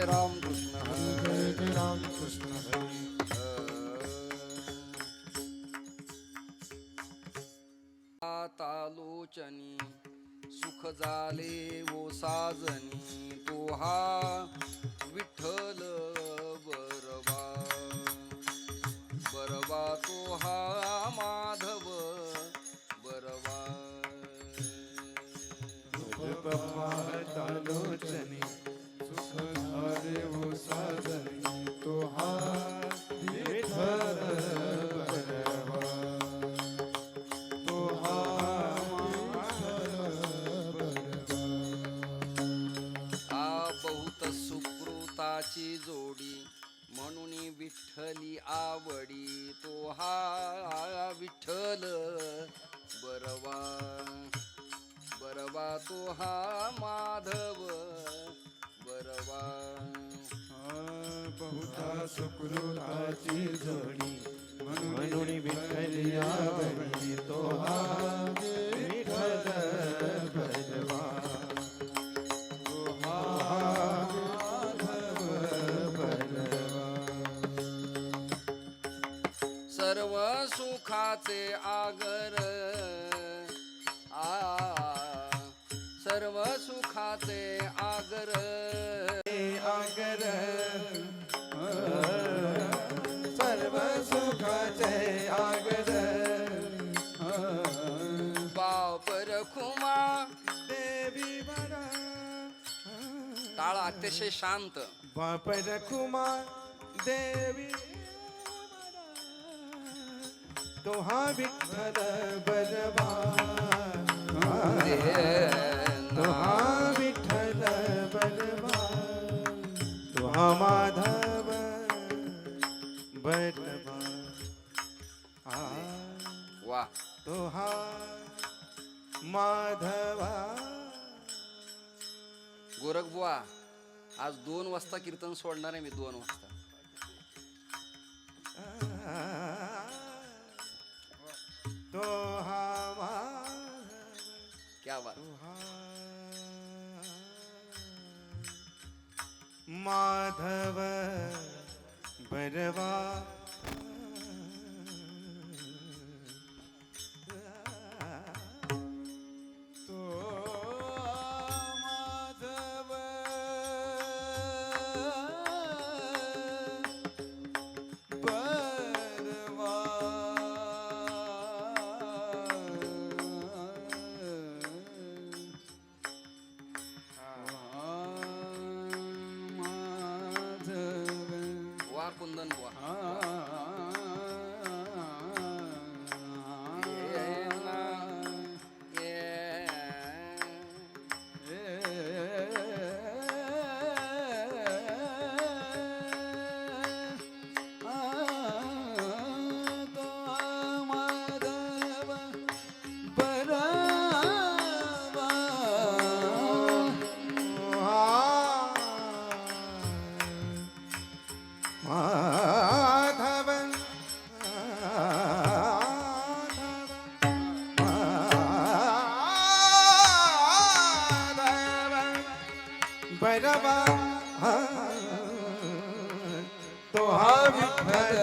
हरी जय जय राम कृष्ण तालोचनी सुख झाले ओ साजनी पोहा विठ्ठल बरवा. बरवा तो हा माधव बरवा. तालोचनी हा विठ्ठल बरवा बरवा तो हा माधव बरवा. बहुता सुकृताची जोडी म्हणून तो हा सर्व सुखाचे आगर. आ सर्व सुखाचे आगर. आगर. सर्व सुखाचे आगर. बापर खुमा. देवी बरा. टाळ अतिशय शांत. बापर कुमार देवी तो हा विठ्ठल बलवा तो हा विठ्ठल बलवा तो हा माधव बलवा वा. तो हा माधवा. गोरख बुवा आज दोन वाजता कीर्तन सोडणार आहे मी दोन वाजता. माधव बरवा परवा हा तो हा विठ्ठल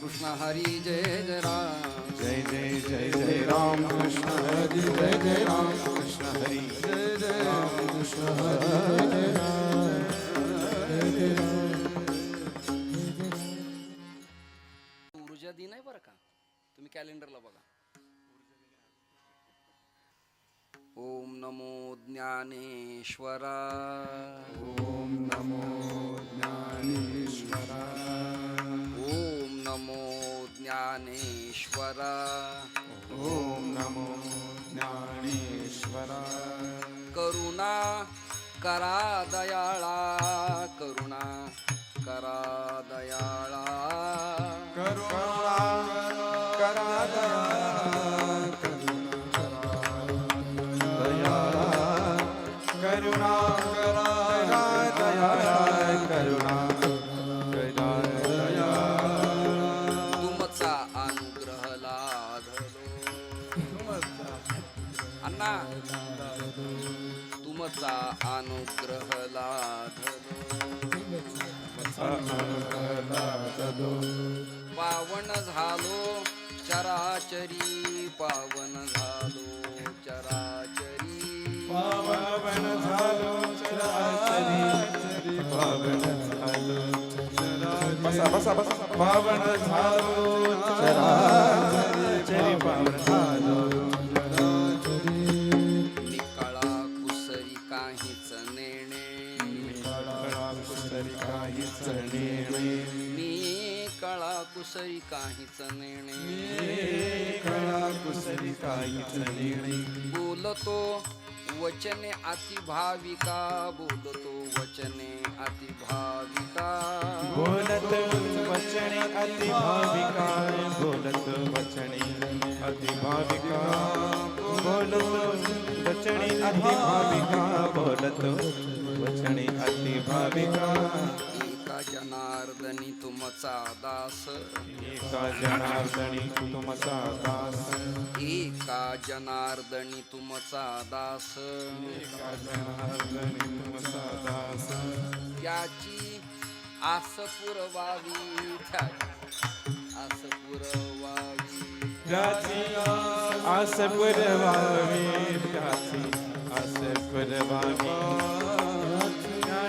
कृष्ण हरी जय जय राम। जय जय जय जय राम कृष्ण हरी जय जय राम कृष्ण हरी जय जय राम कृष्ण हरी जय जय जय राम। ऊर्जा दिन आहे बरं का? तुम्ही कॅलेंडरला बघा. ओम नमो ज्ञानेश्वरा. ओम नमो ज्ञानेश्वरा. ज्ञानेश्वरा। ओम नमो ज्ञानेश्वरा। करुणा करा दयाळा करुणा करा दयाळा। करुणा करा दया करुणा करा दया करुणा पावन झालो चराचरी पावन झालो चराचरी. पावन झालो चराचरी पावन झालो बसा बसा बसा पावन झालो चराचरी पावन झालो. कुसरी काहीच नेणे कळा कुसरी काहीच नेणे बोलतो वचने अति भाविका बोलतो वचने अति भाविका बोलत वचने अति भाविका बोलत वचने अति भाविका बोलत वचने अति भाविका बोलत वचने अति भाविका एका जनार्दनी तुमचा दास. एका जनार्दनी तुमचा दास. एका जनार्दनी तुमचा दास. एका जनार्दनी तुमचा दास. त्याची आस पुरवावी त्याची आस पुरवावी. त्याची आस पुरवावी त्याची आस पुरवावी.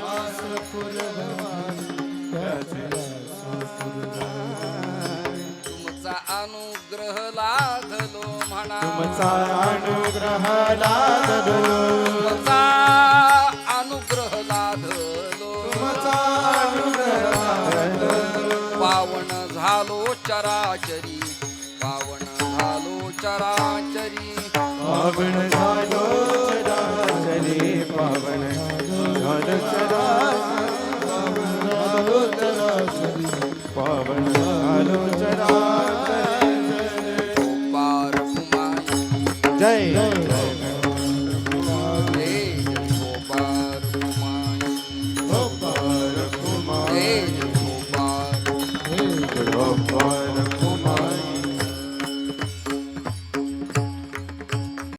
आस पुरवावी. तुमचा अनुग्रह लाधलो म्हणा. तुमचा अनुग्रह लादलो. तुमचा अनुग्रह लाधलो तुमचा अनुग्रह लादलो. पावन झालो चराचरी. पावन झालो चराचरी. पावन झालो चराचरी. पावन झालो चराचरी. पावन झालो चराचरी पार कुमारी जय जय